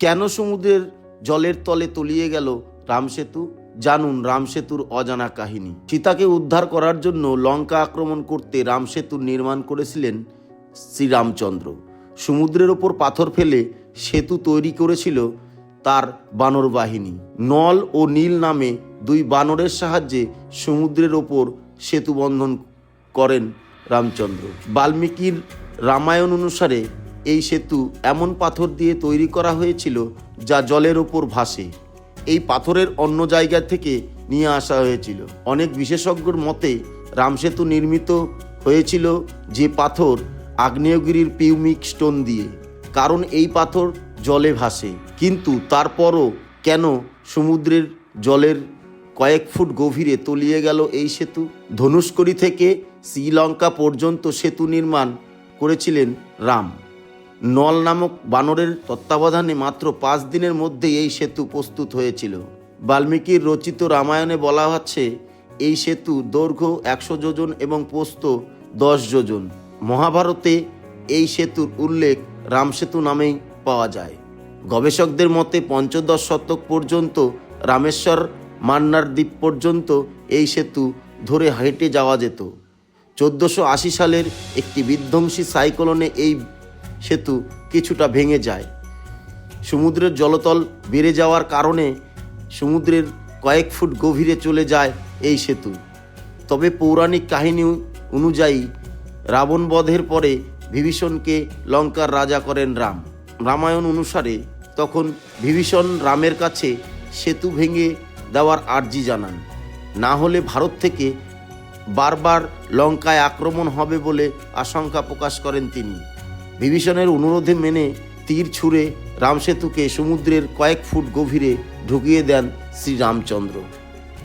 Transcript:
কেন সমুদ্রের জলের তলে তলিয়ে গেল রামসেতু জানুন রামসেতুর অজানা কাহিনী। সীতাকে উদ্ধার করার জন্য লঙ্কা আক্রমণ করতে রামসেতুর নির্মাণ করেছিলেন শ্রীরামচন্দ্র। সমুদ্রের ওপর পাথর ফেলে সেতু তৈরি করেছিল তার বানর বাহিনী। নল ও নীল নামে দুই বানরের সাহায্যে সমুদ্রের ওপর সেতু বন্ধন করেন রামচন্দ্র। বাল্মীকির রামায়ণ অনুসারে এই সেতু এমন পাথর দিয়ে তৈরি করা হয়েছিল যা জলের ওপর ভাসে। এই পাথরের অন্য জায়গা থেকে নিয়ে আসা হয়েছিল। অনেক বিশেষজ্ঞর মতে রামসেতু নির্মিত হয়েছিল যে পাথর আগ্নেয়গিরির পিউমিক স্টোন দিয়ে, কারণ এই পাথর জলে ভাসে। কিন্তু তারপরও কেন সমুদ্রের জলের কয়েক ফুট গভীরে তলিয়ে গেল এই সেতু? ধনুষ্কড়ি থেকে শ্রীলঙ্কা পর্যন্ত সেতু নির্মাণ করেছিলেন রাম। নল নামক বানরের তত্ত্বাবধানে মাত্র পাঁচ দিনের মধ্যে এই সেতু প্রস্তুত হয়েছিল। বাল্মীকির রচিত রামায়ণে বলা হচ্ছে এই সেতু দৈর্ঘ্য একশো যোজন এবং পোস্ত দশ যোজন। মহাভারতে এই সেতুর উল্লেখ রামসেতু নামেই পাওয়া যায়। গবেষকদের মতে পঞ্চদশ শতক পর্যন্ত রামেশ্বর মান্নার দ্বীপ পর্যন্ত এই সেতু ধরে হেঁটে যাওয়া যেত। চোদ্দোশো আশি সালের একটি বিধ্বংসী সাইক্লোনে এই সেতু কিছুটা ভেঙে যায়। সমুদ্রের জলতল বেড়ে যাওয়ার কারণে সমুদ্রের কয়েক ফুট গভীরে চলে যায় এই সেতু। তবে পৌরাণিক কাহিনী অনুযায়ী রাবণ বধের পরে বিভীষণকে লঙ্কার রাজা করেন রাম। রামায়ণ অনুসারে তখন বিভীষণ রামের কাছে সেতু ভেঙে দেওয়ার আর্জি জানান। না হলে ভারত থেকে বারবার লঙ্কায় আক্রমণ হবে বলে আশঙ্কা প্রকাশ করেন তিনি। বিভীষণের অনুরোধে মেনে তীর ছুঁড়ে রামসেতুকে সমুদ্রের কয়েক ফুট গভীরে ঢুকিয়ে দেন শ্রীরামচন্দ্র।